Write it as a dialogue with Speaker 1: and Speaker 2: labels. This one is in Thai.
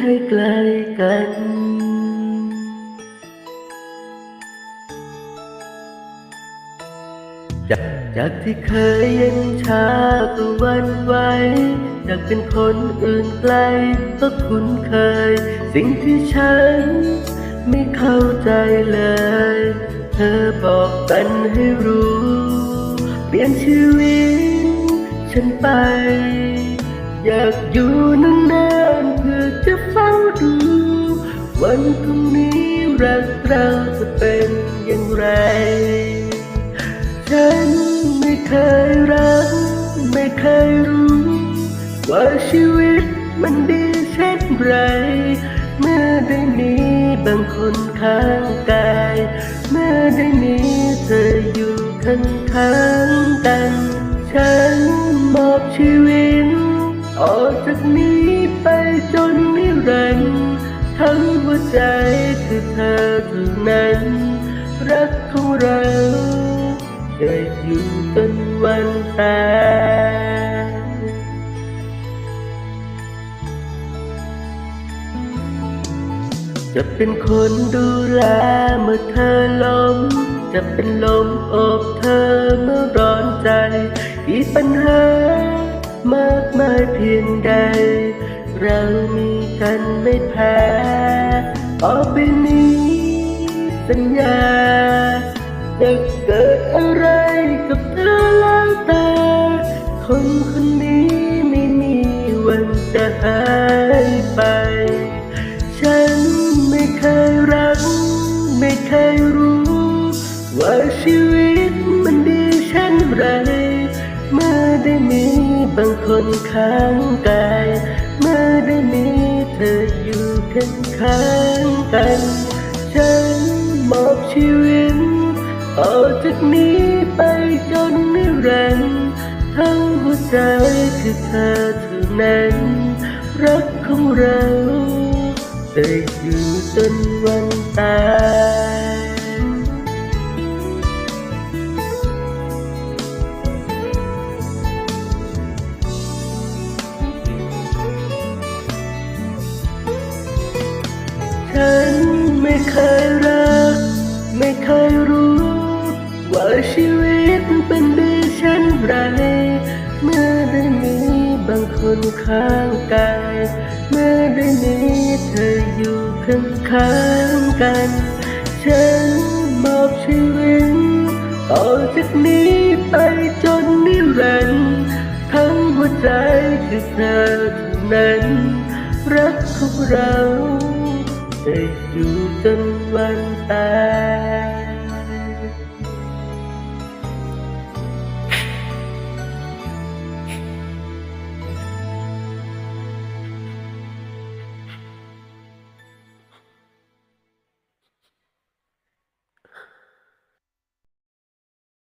Speaker 1: ให้ไกลกัน จากจากที่เคยเย็นชาก็หวันไหวจากเป็นคนอื่นไกลก็คุ้นเคย สิ่งที่ฉันไม่เข้าใจเลย เธอบอกกันให้รู้ เปลี่ยนชีวิตฉันไป อยากอยู่ วันพรุ่งนี้รักเราจะเป็นอย่างไร ฉันไม่เคยรัก ไม่เคยรู้ ว่าชีวิตมันดีเช่นไร เมื่อได้มีบางคนข้างกาย เมื่อได้มีเธออยู่ข้างข้างๆกัน ฉันมอบชีวิตออกจากนี้ไปจนนิรันดร์ ทั้งหัวใจคือเธอเท่านั้น รักของเราจะอยู่จนวันตายจะเป็นคนดูแลเมื่อเธอล้ม จะเป็นลมอบเธอเมื่อร้อนใจมีปัญหา มากมายเพียงใด เรามีกันไม่แพ้ต่อไปนี้สัญญาจะเกิดอะไรกับเธอแล้วแต่คนคนนี้ไม่มีวันจะหายไป ฉันไม่เคยรัก ไม่เคยรู้ ว่าชีวิตมันดีเช่นไร เมื่อได้มี บางคนข้างกาย เมื่อได้มีเธออยู่ข้างข้างกัน ฉันมอบชีวิตต่อจากนี้ไปจนนิรันดร์ทั้งหัวใจคือเธอเท่านั้น รักของเราจะอยู่จนวันตาย ฉันไม่เคยรัก ไม่เคยรู้ ว่าชีวิตเป็นดีเช่นไรเมื่อได้มีบางคนข้างกายเมื่อได้มีเธออยู่ข้างข้างๆกัน ฉันมอบชีวิตต่อจากนี้ไปจนนิรันดร์ทั้งหัวใจคือเธอเท่านั้น รักของเรา จะอยู่จนวันตาย